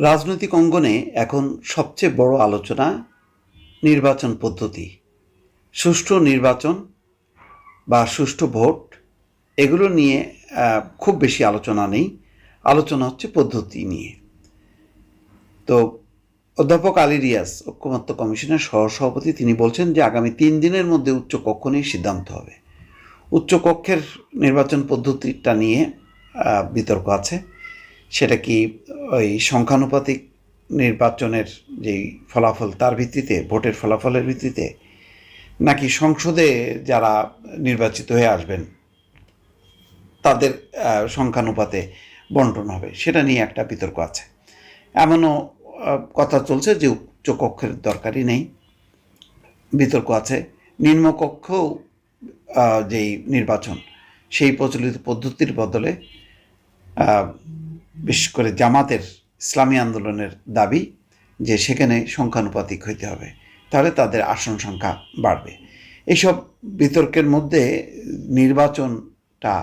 রাজনৈতিক অঙ্গনে এখন সবচেয়ে বড় আলোচনা নির্বাচন পদ্ধতি। সুষ্ঠু নির্বাচন বা সুষ্ঠু ভোট, এগুলো নিয়ে খুব বেশি আলোচনা নেই। আলোচনা হচ্ছে পদ্ধতি নিয়ে। তো অধ্যাপক আলী রিয়াজ, ঐক্যমত্য কমিশনের সহসভাপতি, তিনি বলছেন যে আগামী তিন দিনের মধ্যে উচ্চ কক্ষ নিয়ে সিদ্ধান্ত হবে। উচ্চ কক্ষের নির্বাচন পদ্ধতিটা নিয়ে বিতর্ক আছে। সেটা কি ওই সংখ্যানুপাতিক নির্বাচনের যেই ফলাফল তার ভিত্তিতে ভোটের ফলাফলের ভিত্তিতে? নাকি সংসদে যারা নির্বাচিত হয়ে আসবেন তাদের সংখ্যানুপাতে বন্টন হবে? সেটা নিয়ে একটা বিতর্ক আছে। এমনও কথা চলছে যে উচ্চকক্ষের দরকারই নেই। বিতর্ক আছে। নিম্নকক্ষেও আহ, যেই নির্বাচন সেই প্রচলিত পদ্ধতির বদলে বিশেষ করে জামাতের ইসলামী আন্দোলনের দাবি যে সেখানে সংখ্যানুপাতিক হইতে হবে, তাহলে তাদের আসন সংখ্যা বাড়বে। এইসব বিতর্কের মধ্যে নির্বাচনটা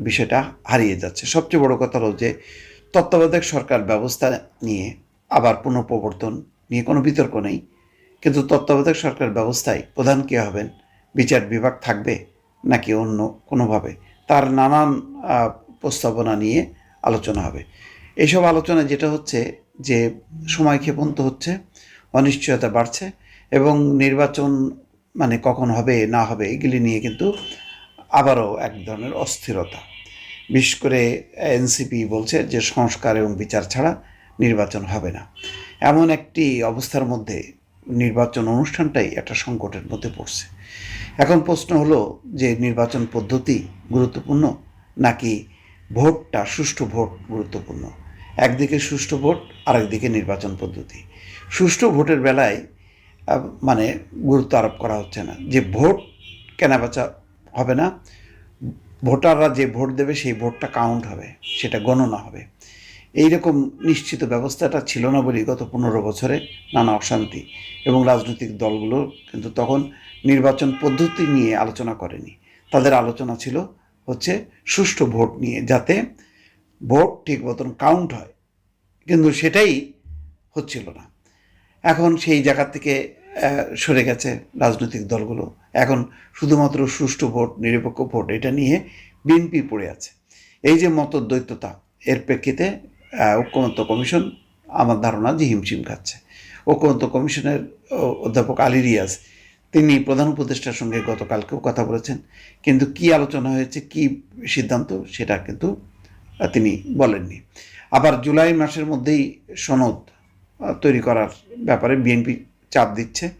বিষয়টা হারিয়ে যাচ্ছে। সবচেয়ে বড় কথা হলো যে তত্ত্বাবধায়ক সরকার ব্যবস্থা নিয়ে আবার পুনঃপ্রবর্তন নিয়ে কোনো বিতর্ক নেই। কিন্তু তত্ত্বাবধায়ক সরকার ব্যবস্থায় প্রধান কে হবেন? বিচার বিভাগ থাকবে নাকি অন্য কোনোভাবে? তার নানান প্রস্তাবনা নিয়ে আলোচনা হবে। এইসব আলোচনা যেটা হচ্ছে যে সময় ক্ষেপণ তো হচ্ছে, অনিশ্চয়তা বাড়ছে এবং নির্বাচন মানে কখন হবে, না হবে, এগুলি নিয়ে কিন্তু আবারও এক ধরনের অস্থিরতা। বিশেষ করে এনসিপি বলছে যে সংস্কার এবং বিচার ছাড়া নির্বাচন হবে না। এমন একটি অবস্থার মধ্যে নির্বাচন অনুষ্ঠানটাই একটা সংকটের মধ্যে পড়ছে। এখন প্রশ্ন হলো যে নির্বাচন পদ্ধতি গুরুত্বপূর্ণ নাকি ভোটটা, সুষ্ঠু ভোট গুরুত্বপূর্ণ। একদিকে সুষ্ঠু ভোট, আরেকদিকে নির্বাচন পদ্ধতি। সুষ্ঠু ভোটের বেলায় মানে গুরুত্ব আরোপ করা হচ্ছে না। যে ভোট কেনাবেচা হবে না, ভোটাররা যে ভোট দেবে সেই ভোটটা কাউন্ট হবে, সেটা গণনা হবে। এইরকম নিশ্চিত ব্যবস্থাটা ছিল না বলেই গত পনেরো বছরে নানা অশান্তি এবং রাজনৈতিক দলগুলো কিন্তু তখন নির্বাচন পদ্ধতি নিয়ে আলোচনা করেনি। তাদের আলোচনা ছিল হচ্ছে সুষ্ঠু ভোট নিয়ে যাতে ভোট ঠিক মতন কাউন্ট হয়। কিন্তু সেটাই হচ্ছিল না। এখন সেই জায়গা থেকে সরে গেছে রাজনৈতিক দলগুলো। এখন শুধুমাত্র সুষ্ঠু ভোট, নিরপেক্ষ ভোট এটা নিয়ে বিএনপি পড়ে আছে। এই যে মতদ্বৈততা, এর প্রেক্ষিতে ঐক্যমত্য কমিশন আমার ধারণা যে হিমশিম খাচ্ছে। ঐক্যমত্য কমিশনের অধ্যাপক আলী রিয়াজ তিনি প্রধান উপদেষ্টার সঙ্গে গতকালকেও কথা বলেছেন। কিন্তু কি আলোচনা হয়েছে, কি সিদ্ধান্ত, সেটা কিন্তু তিনি বলেননি। আবার জুলাই মাসের মধ্যেই সনদ তৈরি করার ব্যাপারে বিএনপি চাপ দিচ্ছে।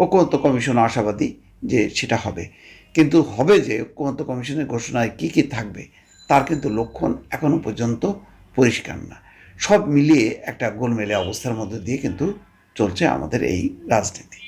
ঐক্যমত্য কমিশন আশাবাদী যে সেটা হবে। কিন্তু হবে যে ঐক্যমত্য কমিশনের ঘোষণায় কী কী থাকবে, তার কিন্তু লক্ষণ এখনও পর্যন্ত পরিষ্কার না। সব মিলিয়ে একটা গোলমেলে অবস্থার মধ্যে দিয়ে কিন্তু চলছে আমাদের এই রাজনীতি।